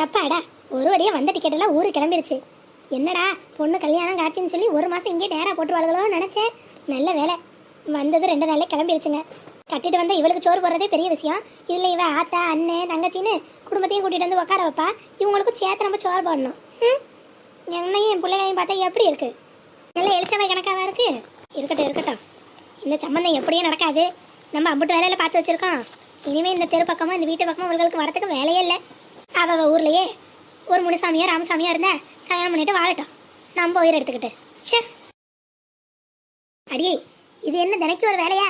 ஏப்பாடா ஒரு வழியாக வந்த டிக்கெட் எல்லாம் ஊருக்கு கிளம்பிருச்சு. என்னடா பொண்ணு கல்யாணம் காட்சின்னு சொல்லி ஒரு மாதம் இங்கே நேராக போட்டுருவாளுகளோ நினச்சேன். நல்ல வேலை. வந்தது ரெண்டு நாளே கிளம்பிருச்சுங்க. கட்டிட்டு வந்தால் இவளுக்கு சோறு போடுறதே பெரிய விஷயம். இதில் இவ ஆத்தா அண்ணன் தங்கச்சின்னு குடும்பத்தையும் கூட்டிகிட்டு வந்து உட்கார வைப்பா. இவங்களுக்கும் சேர்த்து நம்ம சோறு போடணும். ம் என்னையும் என் பிள்ளைகளையும் பார்த்தா எப்படி இருக்கு? நல்ல எழுச்சவை கணக்காவா இருக்கு? இருக்கட்டும் இருக்கட்டும். இந்த சம்மந்தம் எப்படியும் நடக்காது. நம்ம அம்புட்டு வேலையில் பார்த்து வச்சுருக்கோம். இனிமேல் இந்த தெரு பக்கமும் இந்த வீட்டு பக்கமும் உங்களுக்கு வரத்துக்கு வேலையே இல்லை. அவள் ஊர்லேயே ஒரு முனிசாமியாக ராமசாமியாக இருந்தா கல்யாணம் பண்ணிட்டு வாழட்டும். நம்ம உயிர் எடுத்துக்கிட்டு. ச்சே. அடியே இது என்ன தினைக்கு ஒரு வேலையா?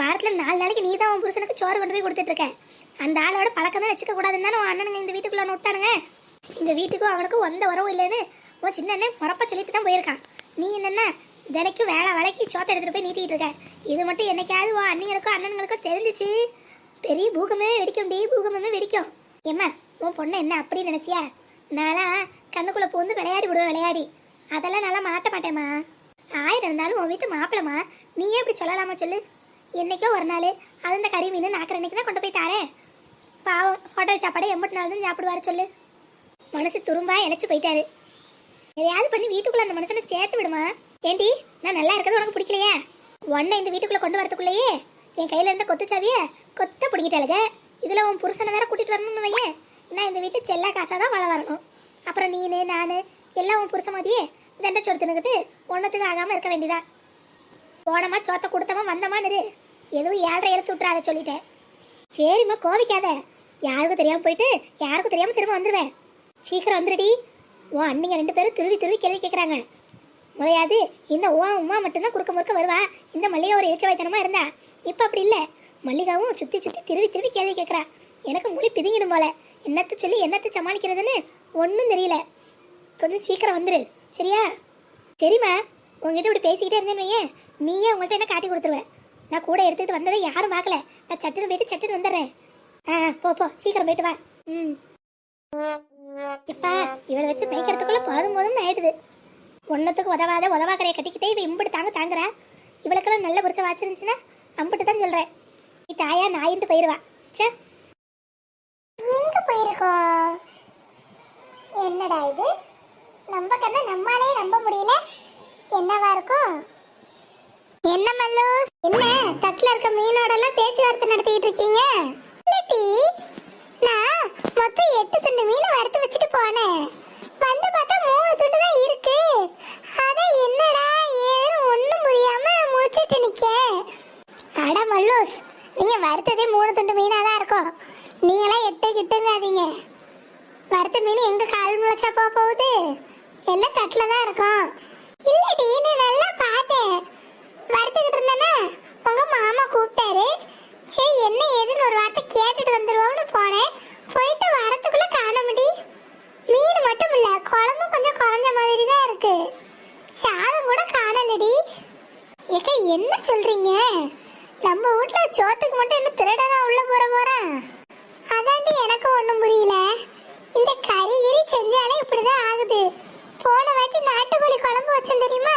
வாரத்தில் நாலு நாளைக்கு நீ தான் உன் புருஷனுக்கு சோறு கொண்டு போய் கொடுத்துட்டு இருக்க. அந்த ஆளோட பழக்கமே வச்சுக்க கூடாதுன்னு தானே உன் அண்ணனுங்க இந்த வீட்டுக்குள்ளே ஒன்று விட்டானுங்க. இந்த வீட்டுக்கும் அவனுக்கும் எந்த உறவும் இல்லைன்னு உன் சின்ன அண்ணன் முறப்ப சொல்லிட்டு தான் போயிருக்கான். நீ என்னென்ன தினைக்கும் வேலை வேலைக்கு சோத்தை எடுத்துகிட்டு போய் நீட்டிகிட்டு இருக்க. இது மட்டும் என்னைக்காவது உன் அண்ணிகளுக்கும் அண்ணனுங்களுக்கும் தெரிஞ்சிச்சு. பெரிய பூகமே வெடிக்கும் டி பூகமே வெடிக்கும். ஏம்மா உன் பொண்ணை என்ன அப்படி நினைச்சியா? நானா கண்ணுக்குள்ள பூந்து விளையாடி விடுவேன் விளையாடி. அதெல்லாம் நல்லா மாட்ட மாட்டேம்மா ஆயிரம் இருந்தாலும் உன் வீட்டு மாப்பிளமா நீயே இப்படி சொல்லலாமா சொல்லு? என்னைக்கோ ஒரு நாள் அது இந்த கறி மீன் நாக்கிற அன்னைக்கு தான் கொண்டு போய் தாரேன். பாவம் ஹோட்டல் சாப்பாடு எண்பத்தி நாள் தான் சாப்பிடுவாரு சொல்லு. மனசு துரும்பா இழைச்சி போயிட்டாரு. எதையாவது பண்ணி வீட்டுக்குள்ளே அந்த மனுஷனை சேர்த்து விடுமா? ஏண்டி நான் நல்லா இருக்கிறது உனக்கு பிடிக்கலையா? உன்னை இந்த வீட்டுக்குள்ளே கொண்டு வரதுக்குள்ளேயே என் கையில் இருந்த கொத்து சாவியை கொத்த பிடிக்கிட்டாளுங்க இதில் உன் புருஷனை வேற கூட்டிகிட்டு வரணும்னு வையேன். நான் இந்த வீட்டு செல்லா காசாக தான் வாழ வரணும். அப்புறம் நீனு நான் எல்லாம் உன் புருஷ மாதிரியே தண்டை சோறு ஒன்றத்துக்கு ஆகாமல் இருக்க வேண்டியதா? போனமா சோத்த கொடுத்தவன் வந்தமா நிறு எதுவும் ஏழரை எழுத்து விட்டுறாத சொல்லிட்டேன். சரிம்மா கோவிக்காத. யாருக்கும் தெரியாமல் போயிட்டு யாருக்கும் தெரியாமல் திரும்ப வந்துடுவேன் சீக்கிரம் வந்துடுடி உன் அண்ணிங்க ரெண்டு பேரும் திருவி திருவி கேள்வி கேட்குறாங்க முறையாது இந்த ஓ உமா மட்டும்தான் குறுக்க முறுக்க வருவா. இந்த மல்லிகா ஒரு எச்ச வைத்தனமாக இருந்தா. இப்போ அப்படி இல்லை. மல்லிகாவும் சுற்றி சுற்றி திருவி திருவி கேள்வி கேட்குறா எனக்கு மொழி பிதுங்கிடும் போல. என்னத்தை சொல்லி என்னத்தை சமாளிக்கிறதுன்னு ஒன்றும் தெரியல. கொஞ்சம் சீக்கிரம் வந்துரு. சரியா? சரிம்மா. உங்ககிட்ட இப்படி பேசிக்கிட்டே இருந்தேன்னு வையேன். நீயே உங்கள்கிட்ட என்ன காட்டி கொடுத்துருவேன் நான் கூட எடுத்துக்கிட்டு வந்ததை யாரும் பார்க்கல நான் சட்டுன்னு போயிட்டு சட்டுன்னு வந்துடுறேன். ஆ போ போ. சீக்கிரம் போயிட்டு வா. ம். இப்பா இவளை வச்சு மேய்க்கிறதுக்குள்ள போதும் போதும்னு ஆயிடுது. ஒன்னத்துக்கு உதவாத உதவாக்கரையை கட்டிக்கிட்டே இவ இம்பிட்டு தாங்க தாங்குறா. இவளுக்கெல்லாம் நல்ல புருஷ வாச்சிருந்துச்சுன்னா அம்பிட்டு தான் சொல்கிறேன் நீ தாயா நாயின்ட்டு போயிடுவா சே எங்க என்னடா இது? நம்ம கண்ணை நம்மாலே நம்ப முடியல. என்னவா இருக்கும்? என்ன மல்லு? என்ன? தட்டுல இருக்க மீனோட எல்லாம் பேச்சுவார்த்தை நடத்திட்டு இருக்கீங்க? இல்லட்டி நான் மொத்தம் எட்டு துண்டு மீன் வறுத்து வச்சுட்டு போனேன். வந்து பார்த்தா மூணு துண்டு தான் இருக்கு. அத என்னடா ஏன் ஒண்ணும் புரியாம முடிச்சிட்டு நிக்க அட மல்லூஸ் நீங்க வறுத்ததே மூணு துண்டு மீனா தான் இருக்கும். நீங்களாம் எட்டு எங்க கால் போகுது. எல்லாம் தட்டில் தான் இருக்கும். இல்லடி நீ நல்லா பார்த்தேன் வருத்துக்கிட்டு இருந்தேன்னா உங்க மாமா கூப்பிட்டாரு. சரி என்ன ஏதுன்னு ஒரு வார்த்தை கேட்டுட்டு வந்துருவோம்னு போனேன். போயிட்டு வரத்துக்குள்ள காண முடி மீன் மட்டும் இல்ல குழம்பும் கொஞ்சம் குறைஞ்ச மாதிரி தான் இருக்கு. சாதம் கூட காணலடி ஏக்க என்ன சொல்றீங்க? நம்ம வீட்ல சோத்துக்கு மட்டும் என்ன திருடனா உள்ள போற போறேன் அதாண்டி எனக்கு ஒன்றும் புரியல. இந்த கறி கிரி செஞ்சாலே இப்படிதான் ஆகுது. போன வாட்டி நாட்டுக்கோழி குழம்பு வச்சோம் தெரியுமா?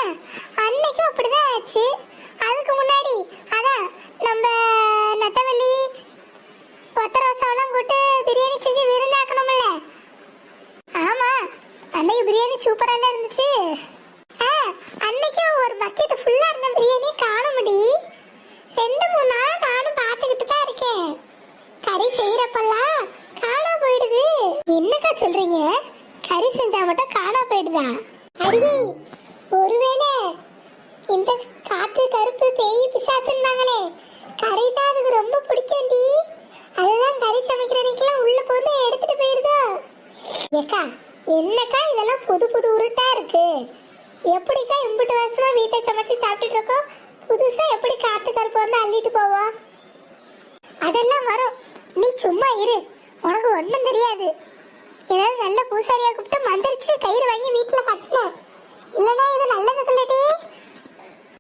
அன்னைக்கும் அப்படிதான் ஆச்சு. அதுக்கு முன்னாடி அதான் நம்ம நட்டவள்ளி ஒத்தரோசாவெல்லாம் கூட்டு பிரியாணி செஞ்சு விருந்தாக்கணும்ல ஆமா அன்னைக்கு பிரியாணி சூப்பரால இருந்துச்சு. ஆ அன்னைக்கு ஒரு பக்கெட் ஃபுல்லா இருந்த பிரியாணி காண முடி ரெண்டு மூணு நாளா நானும் பார்த்துக்கிட்டு தான் இருக்கேன். கறி செய்யறப்பெல்லாம் என்னக்கா சொல்றீங்க? கறி செஞ்சா மட்டும் காணா போயிடுதா? அடியே ஒருவேளை இந்த காத்து கருப்பு பேய் பிசாசுன்னாங்களே கறி தான் அதுக்கு ரொம்ப பிடிக்கும்டி. அதுதான் கறி சமைக்கிறனைக்கெல்லாம் உள்ள போந்து எடுத்துட்டு போயிருதோ? ஏக்கா என்னக்கா இதெல்லாம் புது புது உருட்டா இருக்கு? எப்படிக்கா இம்புட்டு வருஷமா வீட்டை சமைச்சு சாப்பிட்டுட்டு இருக்கோம் புதுசா எப்படி காத்து கருப்பு வந்து அள்ளிட்டு போவோம் அதெல்லாம் வரும். நீ சும்மா இரு. உனக்கு ஒன்றும் தெரியாது. பூசாரியா கூப்பிட்டு மந்திரிச்சு கயிறு வாங்கி வீட்டில் கட்டணும் இல்லைன்னா இது நல்லது இல்லடி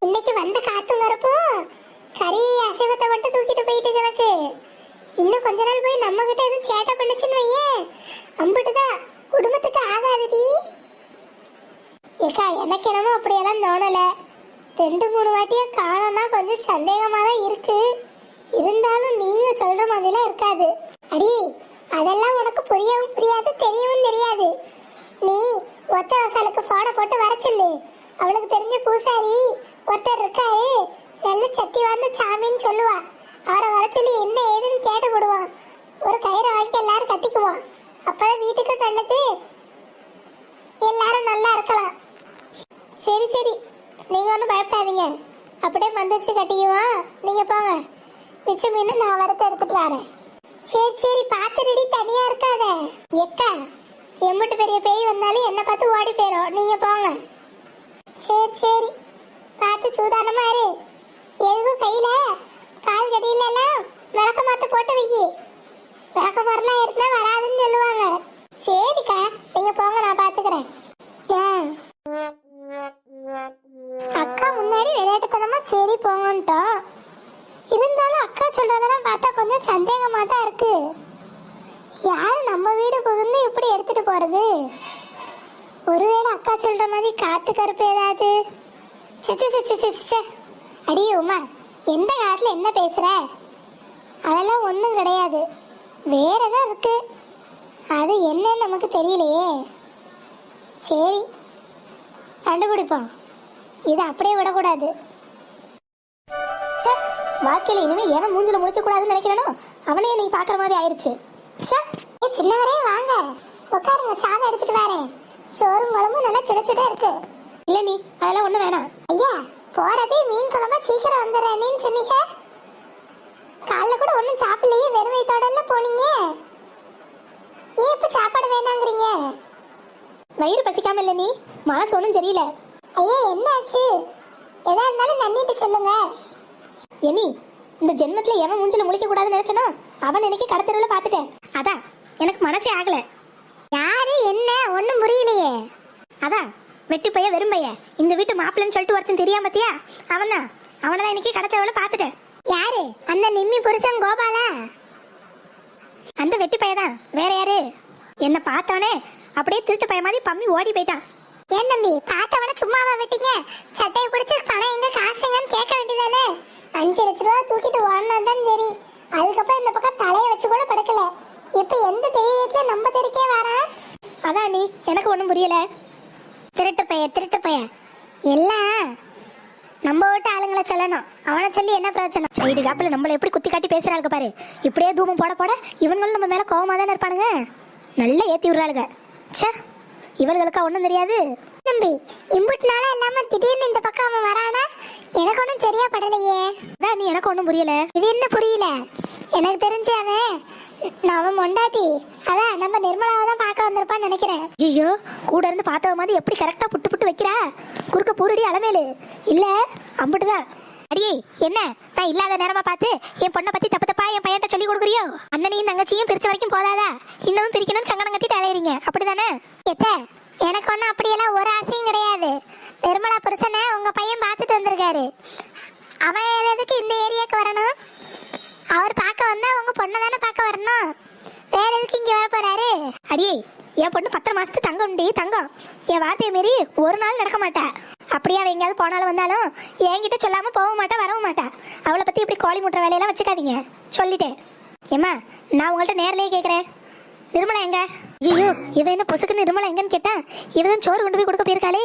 இன்னைக்கு வந்த காத்து வரப்போ கறி அசைவத்தை மட்டும் தூக்கிட்டு போயிட்டு கிடக்கு இன்னும் கொஞ்ச நாள் போய் நம்ம கிட்ட எதுவும் சேட்டை பண்ணுச்சுன்னு வையேன். அம்பிட்டுதான் குடும்பத்துக்கு ஆகாதுடி. ஏக்கா எனக்கு என்னமோ அப்படியெல்லாம் தோணல. ரெண்டு மூணு வாட்டியா காணோம்னா கொஞ்சம் சந்தேகமா தான் இருக்கு. இருந்தாலும் நீங்க சொல்ற மாதிரிலாம் இருக்காது. அடி அதெல்லாம் உனக்கு புரியவும் புரியாது தெரியவும் தெரியாது. நீ ஒத்த வசாலுக்கு போனை போட்டு வர சொல்லு. அவளுக்கு தெரிஞ்ச பூசாரி ஒருத்தர் இருக்காரு. நல்ல சக்தி வாய்ந்த சாமின்னு சொல்லுவா. அவரை வர சொல்லி என்ன ஏதுன்னு கேட்டு விடுவான். ஒரு கயிறை வாங்கி எல்லாரும் கட்டிக்குவோம் அப்பதான் வீட்டுக்கு நல்லது. எல்லாரும் நல்லா இருக்கலாம். சரி சரி. நீங்க ஒன்றும் பயப்படாதீங்க. அப்படியே மந்திரிச்சு கட்டிக்குவான் நீங்க போங்க. மிச்சம் மீன் நான் வரத்தை எடுத்துட்டு வரேன். சரி சரி பார்த்து ரெடி தனியா இருக்காத. எக்கா எம்மிட்டு பெரிய பேய் வந்தாலும் என்ன பார்த்து ஓடி போயிடும் நீங்க போங்க. சரி சரி பார்த்து சூதானமா இரு. எதுக்கும் கையில கால் கடியில எல்லாம் விளக்க மாத்த போட்டு வைக்கி விளக்க மரலாம் இருந்தா வராதுன்னு சொல்லுவாங்க. சரிக்கா நீங்க போங்க நான் பாத்துக்கிறேன் அக்கா முன்னாடி விளையாட்டுத்தனமா சரி போங்கன்ட்டோம். இருந்தாலும் அக்கா சொல்றதெல்லாம் பார்த்தா கொஞ்சம் சந்தேகமா தான் இருக்கு. யார் நம்ம வீடு புகுந்து இப்படி எடுத்துட்டு போறது? ஒருவேளை அக்கா சொல்ற மாதிரி காத்து கருப்பு ஏதாவது? ச்சே, அடியே உமா எந்த காலத்துல என்ன பேசுற? அதெல்லாம் ஒன்றும் கிடையாது. வேற ஏதோ இருக்கு. அது என்னன்னு நமக்கு தெரியலையே. சரி கண்டுபிடிப்போம். இதை அப்படியே விடக்கூடாது. வாழ்க்கையில இனிமே எவன் மூஞ்சில முழிக்க கூடாதுன்னு நினைக்கிறேனோ அவனையே நீ பாக்குற மாதிரி ஆயிருச்சு. ச்சே. ஏ சின்னவரே வாங்க. உட்காருங்க சாதம் எடுத்துட்டு வரேன். சோறும் குழம்பும் நல்லா சுட சுட இருக்கு. இல்ல நீ அதெல்லாம் ஒண்ணு வேணாம். ஐயா போறப்பே மீன் குழம்பா சீக்கிரம் வந்துடுறேன்னு சொன்னீங்க. காலைல கூட ஒன்றும் சாப்பிடலையே வெறும் வயித்தோட போனீங்க. ஏன் இப்ப சாப்பாடு வேணாங்கிறீங்க வயிறு பசிக்காம இல்ல நீ? மனசு ஒன்றும் தெரியல ஐயா என்ன ஆச்சு எதா இருந்தாலும் நன்னிட்டு சொல்லுங்க. எனி இந்த ஜென்மத்துல எவன் மூஞ்சில முழிக்க கூடாதுன்னு நினைச்சனோ அவன் எனக்கு கடத்தருவில் பார்த்துட்டேன். அதான் எனக்கு மனசே ஆகல. யாரு என்ன ஒன்றும் புரியலையே. அதான் வெட்டி பைய வெறும் பைய. இந்த வீட்டு மாப்பிள்ளைன்னு சொல்லிட்டு ஒருத்தன் தெரியாம பத்தியா? அவன் தான் அவனை தான் இன்னைக்கு கடத்தருவில் பார்த்துட்டேன். யாரு அந்த நிம்மி புருஷன் கோபாலா? அந்த வெட்டி பைய தான். வேற யாரு? என்ன பார்த்தவனே அப்படியே திருட்டு பைய மாதிரி பம்மி ஓடி போயிட்டான். ஏன் தம்பி பார்த்தவன சும்மாவா விட்டீங்க? சட்டையை பிடிச்சி பணம் எங்க காசுங்கன்னு கேட்க வேண்டியதானே? அஞ்சு லட்ச ரூபா தூக்கிட்டு ஓடினா தான் சரி. அதுக்கப்புறம் இந்த பக்கம் தலையை வச்சு கூட படுக்கல. இப்ப எந்த தைரியத்துல நம்ம தெருக்கே வரா? அதான் நீ எனக்கு ஒன்றும் புரியல. திருட்டு பைய திருட்டு பைய எல்லாம் நம்ம விட்டு ஆளுங்களை சொல்லணும். அவனை சொல்லி என்ன பிரச்சனை சைடு காப்பில் நம்மளை எப்படி குத்தி காட்டி பேசுறாளுங்க பாரு. இப்படியே தூமம் போட போட இவங்களும் நம்ம மேல கோவமா தானே இருப்பானுங்க? நல்லா ஏத்தி விடுறாளுங்க. சே இவளுகளுக்கா ஒன்றும் தெரியாது? தம்பி. இம்புட்டு நாளா இல்லாம திடீர்னு இந்த பக்கம் அவன் வரானா? எனக்கு ஒன்றும் சரியா படலையே. அதான் நீ எனக்கு ஒன்றும் புரியல. இது என்ன புரியல? எனக்கு தெரிஞ்சு அவன் அவன் மொண்டாட்டி. அதான் நம்ம நிர்மலாவை தான் பார்க்க வந்திருப்பான்னு நினைக்கிறேன். ஐயோ கூட இருந்து பார்த்தவ மாதிரி எப்படி கரெக்டா புட்டு புட்டு வைக்கிறா? குறுக்க பூரடி அலமேலு. இல்ல அம்பிட்டுதான். அடியே என்ன? நான் இல்லாத நேரமா பார்த்து என் பொண்ணை பத்தி தப்பு தப்பா என் பையன்ட்ட சொல்லி கொடுக்குறியோ? அண்ணனையும் தங்கச்சியும் பிரிச்ச வரைக்கும் போதாதா? இன்னமும் பிரிக்கணும்னு கங்கணம் கட்டிட்டு அலையறீங்க. அப்படிதானே? எத்த எனக்கு ஒன்றும் அப்படியெல்லாம் ஒரு ஆசையும் கிடையாது. நிர்மலா புருஷனை உங்கள் பையன் பார்த்துட்டு வந்திருக்காரு. அவன் எதுக்கு இந்த ஏரியாவுக்கு வரணும்? அவர் பார்க்க வந்தால் உங்கள் பொண்ணை தானே பார்க்க வரணும்? வேற எதுக்கு இங்கே வர போகிறாரு அடியே என் பொண்ணு பத்தரை மாசத்து தங்கம் உண்டி தங்கம். என் வார்த்தையை மீறி ஒரு நாள் நடக்க மாட்டா. அப்படியே அவள் எங்கேயாவது போனாலும் வந்தாலும் என்கிட்ட சொல்லாமல் போக மாட்டா வரவும் மாட்டா. அவளை பற்றி இப்படி கோழி முட்டுற வேலையெல்லாம் வச்சுக்காதீங்க. சொல்லிட்டேன். ஏம்மா நான் உங்கள்கிட்ட நேரிலேயே கேட்குறேன் நிர்மலா எங்க? ஐயோ இவ என்ன பொசுக்கு நிர்மலா எங்கன்னு கேட்டா இவ தான் சோறு கொண்டு போய் கொடுக்க போயிருக்காளே.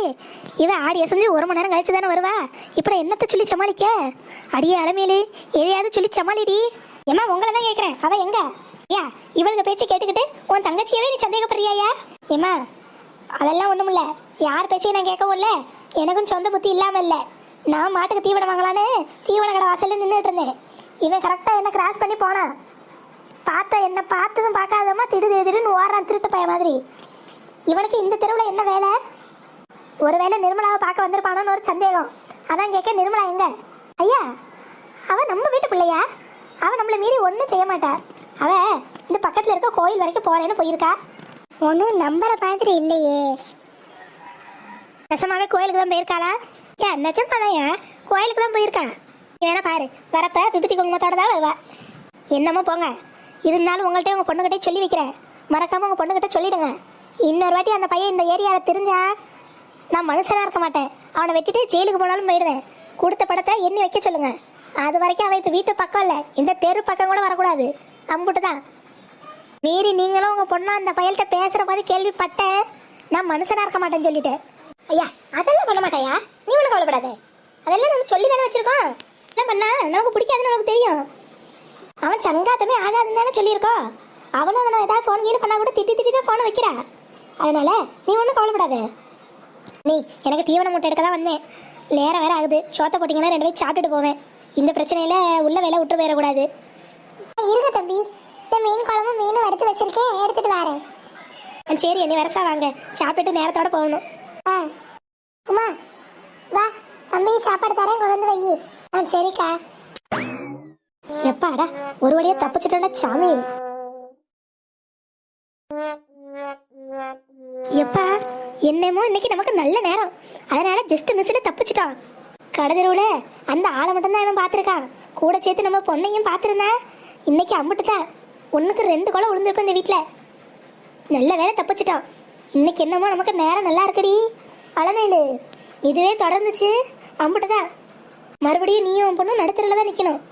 இவ ஆடி அசைஞ்சு ஒரு மணி நேரம் கழிச்சு தானே வருவா. இப்போ என்னத்த சொல்லி சமாளிக்க? அடியே அலமையிலே எதையாவது சொல்லி சமாளிடி. ஏம்மா உங்களை தான் கேட்குறேன் அவ எங்க? ஐயா இவளுங்க பேச்சு கேட்டுக்கிட்டு உன் தங்கச்சியவே நீ சந்தேகப்படுறியாயா? ஏம்மா அதெல்லாம் ஒண்ணும் இல்ல. யார் பேச்சையும் நான் கேட்கவும் இல்ல. எனக்கும் சொந்த புத்தி இல்லாம இல்ல. நான் மாட்டுக்கு தீவனம் வாங்கலான்னு தீவன கடை வாசல்ல நின்றுட்டு இருந்தேன். இவன் கரெக்டா என்ன கிராஸ் பண்ணி போனான். பார்த்தா என்ன பார்த்ததும் பார்க்காதமா திடு திடு திடுன்னு ஓடுறான் திருட்டு பைய மாதிரி. இவனுக்கு இந்த தெருவில் என்ன வேலை? ஒருவேளை நிர்மலாவை பார்க்க வந்திருப்பானோன்னு ஒரு சந்தேகம். அதான் கேட்க நிர்மலா எங்க? ஐயா அவன் நம்ம வீட்டு பிள்ளையா? அவன் நம்மளை மீறி ஒன்றும் செய்ய மாட்டா. அவன் இந்த பக்கத்தில் இருக்க கோயில் வரைக்கும் போகிறேன்னு போயிருக்கா. ஒன்றும் நம்புற மாதிரி இல்லையே. நெசமாவே கோயிலுக்கு தான் போயிருக்காளா? ஏன் நிஜமாதான் ஏன் கோயிலுக்கு தான் போயிருக்கான் வேணா பாரு வரப்ப விபத்தி குங்குமத்தோட தான் வருவா. என்னமோ போங்க. இருந்தாலும் உங்கள்கிட்ட உங்கள் பொண்ணுகிட்டே சொல்லி வைக்கிறேன். மறக்காமல் உங்கள் பொண்ணுகிட்ட சொல்லிடுங்க. இன்னொரு வாட்டி அந்த பையன் இந்த ஏரியாவில் தெரிஞ்சா நான் மனுஷனாக இருக்க மாட்டேன். அவனை வெட்டிட்டு ஜெயிலுக்கு போனாலும் போயிடுவேன். கொடுத்த படத்தை எண்ணி வைக்க சொல்லுங்க. அது வரைக்கும் அவன் இந்த வீட்டு பக்கம் இல்லை. இந்த தெரு பக்கம் கூட வரக்கூடாது. அம்புட்டு தான். மீறி நீங்களும் உங்கள் பொண்ணும் அந்த பையல்கிட்ட பேசுகிற போது கேள்விப்பட்டேன் நான் மனுஷனாக இருக்க மாட்டேன்னு சொல்லிட்டேன். ஐயா அதெல்லாம் பண்ண மாட்டாயா? நீ ஒன்றும் கவலைப்படாத. அதெல்லாம் நம்ம சொல்லி தானே வச்சுருக்கோம். என்ன பண்ணா நமக்கு பிடிக்காதுன்னு நமக்கு தெரியும். அவன் சங்காத்தமே ஆகாதுன்னு தானே சொல்லியிருக்கோம் அவனும் அவனை ஏதாவது ஃபோன் கீழ் பண்ணா கூட திட்டி திட்டி தான் ஃபோனை வைக்கிறா. அதனால நீ ஒன்றும் கவலைப்படாத. நீ எனக்கு தீவன மூட்டை எடுக்க தான் வந்தேன். நேரம் வேற ஆகுது. சோத்தை போட்டிங்கன்னா ரெண்டு பேரும் சாப்பிட்டுட்டு போவேன். இந்த பிரச்சனையில உள்ள வேலை விட்டு போயிடக்கூடாது. இருங்க தம்பி. இந்த மீன் குழம்பு மீன் வறுத்து வச்சிருக்கேன். எடுத்துட்டு வரேன். சரி என்னை வரசா வாங்க. சாப்பிட்டுட்டு நேரத்தோட போகணும். ஆ. உமா வா. தம்பி சாப்பாடு தரேன். கொண்டு வந்து வை. ஆ சரிக்கா. எப்பாடா ஒரு வழியா தப்பிச்சுட்டோம்டா சாமி. எப்பா என்னமோ இன்னைக்கு நமக்கு நல்ல நேரம். அதனால ஜஸ்ட் மிஸ்ல தப்பிச்சிட்டான் கடதெருவுல அந்த ஆளை மட்டும் தான் இவன் பார்த்துருக்கான். கூட சேர்த்து நம்ம பொண்ணையும் பார்த்துருந்தா இன்னைக்கு அம்பிட்டு தான் ஒண்ணுக்கு ரெண்டு குளம் விழுந்திருக்கும் இந்த வீட்டில் நல்ல வேலை தப்பிச்சிட்டான் இன்னைக்கு என்னமோ நமக்கு நேரம் நல்லா இருக்குடி. அலமேலு இதுவே தொடர்ந்துச்சு அம்பிட்டு தான் மறுபடியும் நீயும் பொண்ணும் நடுத்தரில் தான் நிற்கணும்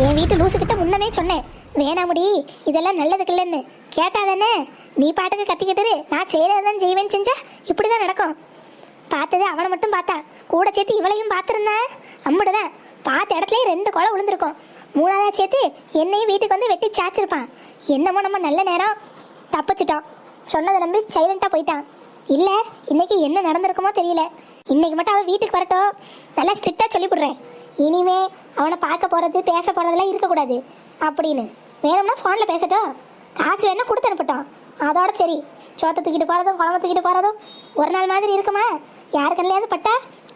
என் வீட்டு லூசுக்கிட்ட முன்னமே சொன்னேன். வேணாமுடி இதெல்லாம் நல்லதுக்கு இல்லைன்னு கேட்டாதானே? நீ பாட்டுக்கு கத்திக்கிட்டு நான் செய்யறதான் செய்வேன்னு செஞ்சா இப்படி தான் நடக்கும். பார்த்தது அவனை மட்டும் பார்த்தா. கூட சேர்த்து இவளையும் பார்த்துருந்தா? அம்புடுதான். பார்த்த இடத்துலயே ரெண்டு குளம் விழுந்திருக்கும். மூணாவதா சேர்த்து என்னையும் வீட்டுக்கு வந்து வெட்டி சாச்சிருப்பான். என்னமோ நம்ம நல்ல நேரம் தப்பிச்சிட்டோம். சொன்னதை நம்பி சைலண்டாக போயிட்டான். இல்லை இன்னைக்கு என்ன நடந்திருக்குமோ தெரியல. இன்னைக்கு மட்டும் அவன் வீட்டுக்கு வரட்டும். நல்லா ஸ்ட்ரிக்டாக சொல்லிவிடுறேன் இனிமே அவனை பார்க்க போகிறது பேச போகிறதெல்லாம் இருக்கக்கூடாது அப்படின்னு. வேணும்னா ஃபோனில் பேசட்டும். காசு வேணால் கொடுத்து அனுப்பட்டோம். அதோட சரி. சோத்தை தூக்கிட்டு போகிறதும் குழம்பு தூக்கிட்டு போகிறதும் ஒரு நாள் மாதிரி இருக்குமா? யாரு கண்ணிலையாவது பட்டா?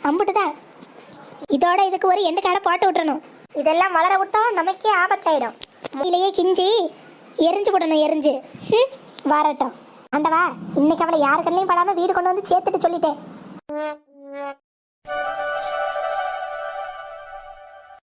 அம்பிட்டு தான் இதோட இதுக்கு ஒரு எண்டு கடை போட்டு விட்டுறணும். இதெல்லாம் வளர விட்டோம் நமக்கே ஆபத்தாயிடும். மூலையே கிஞ்சி எரிஞ்சு விடணும் எரிஞ்சு. வரட்டும். ஆண்டவா இன்னைக்கு அவளை யாரு கண்ணையும் படாமல் வீடு கொண்டு வந்து சேர்த்துட்டு சொல்லிட்டேன்.